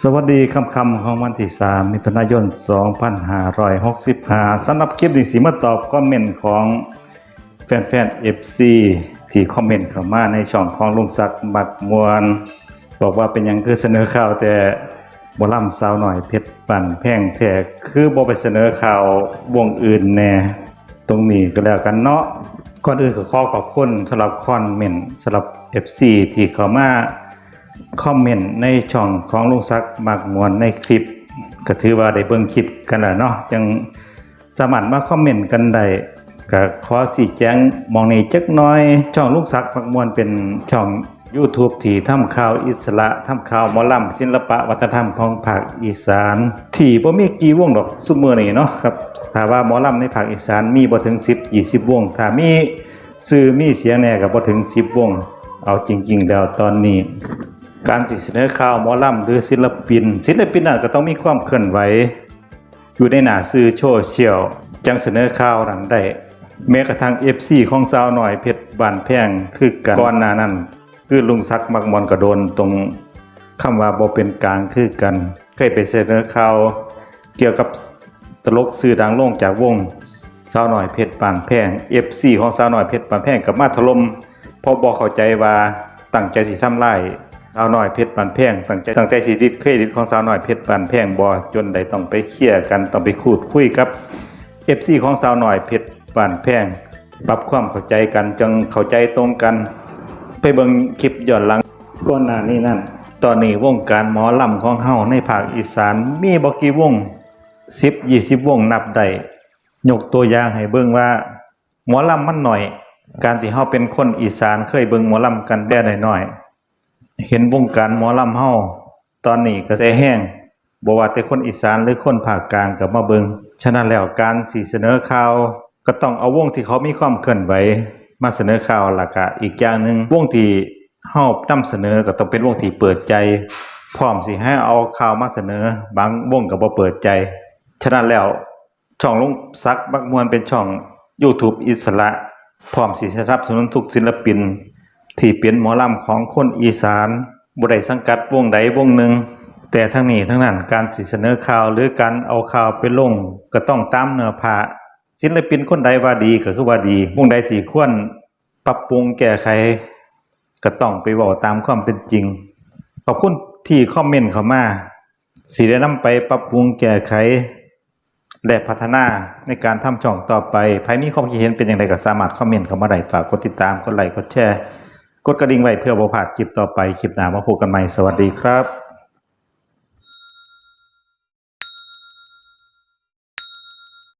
สวัสดีคำคำของวันที่3มิถุนายน 2565สำหรับคลิปนี้สิมาตอบคอมเมนต์ของแฟนๆ FC ที่คอมเมนต์เข้ามาในช่องของลุงศักดิ์บักมวลบอกว่าเป็นยังคือเสนอข่าวแต่บล่ำสาวหน่อยเพชรปั่นแพงแท้คือบ่ไปเสนอข่าววงอื่นแน่ตรงนี้ก็แล้วกันเนาะก่อนอื่นก็ขอขอบคุณสำหรับคอมเมนต์สำหรับ FC ที่เข้ามา คอมเมนต์ในช่องของลุงซักมากมวนในคลิป ก็ถือว่าได้เบิ่งคลิปกันแล้วเนาะจังสามารถมาคอมเมนต์กันได้ก็ขอสีแจ้งมองในจักน้อย ช่องลุงซักมากมวนเป็นช่อง YouTube ที่ทำข่าวอิสระทำข่าวมอลำศิลปะวัฒนธรรมของภาคอีสานที่บ่มีกี่วงดอกซุมื้อนี้เนาะครับถ้าว่ามอลำในภาคอีสานมีบ่ถึง 10 20 วง ถ้ามีสื่อมีเสียงแน่ก็บ่ถึง 10 วง เอาจริง ๆ แล้วตอนนี้ การสิเสนอข่าวหมอลำหรือศิลปิน ศิลปินน่ะก็ต้องมีความเคลื่อนไหวอยู่ในหน้าสื่อโซเชียลจังเสนอข่าวนั้นได้แม้กระทั่ง FC ของสาวหน่อยเพชรบานแพงคือกันก่อนหน้านั้น คือลุงซักมักมอนกระโดนตรงคำว่าบ่เป็นกลางคือกัน เคยไปเสนอข่าวเกี่ยวกับตลกสื่อดังลงจากวงสาวหน่อยเพชรปานแพง FC ของสาวหน่อยเพชรปานแพงกับมาถล่มพราะบ่เข้าใจว่าตั้งใจสิซ้ำไล่ สาวน่อยเพชรปานแพงตั้งใจตั้งใจสิดิดเครดิตของสาวน่อยเพชรปานแพงบ่จนได้ต้องไปเคลียร์กันต้องไปคูดคุยกับ FC ของสาวน่อยเพชรปานแพงปรับความเข้าใจกันจังเข้าใจตรงกัน ไปเบิ่งคลิปย้อนหลังก่อนหน้านี้นั่น ตอนนี้วงการหมอลำของเฮาในภาคอีสานมีบกี่วง10 20วงนับได้ยกตัวอย่างให้เบิ่งว่า หมอลำมันหน่อย การที่เฮาเป็นคนอีสานเคยเบิ่งหมอลำกันแต่น้อยๆ เห็นวงการหมอลำเฮาตอนนี้กระแสแห้งบว่าแต่คนอีสานหรือคนภาคกลางก็มาเบิงฉะนั้นแล้วการสิเสนอข่าว ก็ต้องเอาวงที่เขามีความเคลื่อนไหวมาเสนอข่าวหล่ะก็อีกอย่างหนึ่งวงที่เฮานำเสนอก็ต้องเป็นวงที่เปิดใจ พร้อมสิให้เอาข่าวมาเสนอ บางวงก็บ่เปิดใจ ฉะนั้นแล้วช่องลุงซักบักมวนเป็นช่อง YouTube อิสระ พร้อมสิสนับสนุนทุกศิลปิน ที่เป็นหมอลำของคนอีสานบ่ได้สังกัดวงใดวงหนึ่ง แต่ทั้งนี้ทั้งนั้นการสิเสนอข่าวหรือการเอาข่าวไปลงก็ต้องตามเนื้อผ้าศิลปินคนใดว่าดีก็คือว่าดี วงใดสิควรปรับปรุงแก้ไขก็ต้องไปเว้าตามความเป็นจริง ขอบคุณที่คอมเมนต์เข้ามาสิได้นำไปปรับปรุงแก้ไขและพัฒนาในการทำช่องต่อไปภายมีความคิดเห็นเป็นอย่างไรก็สามารถคอมเมนต์เข้ามาได้ฝากกดติดตามกดไลค์กดแชร์ กดกระดิ่งไว้เพื่อบ่พลาดคลิปต่อไปคลิปหน้ามาพบกันใหม่สวัสดีครับ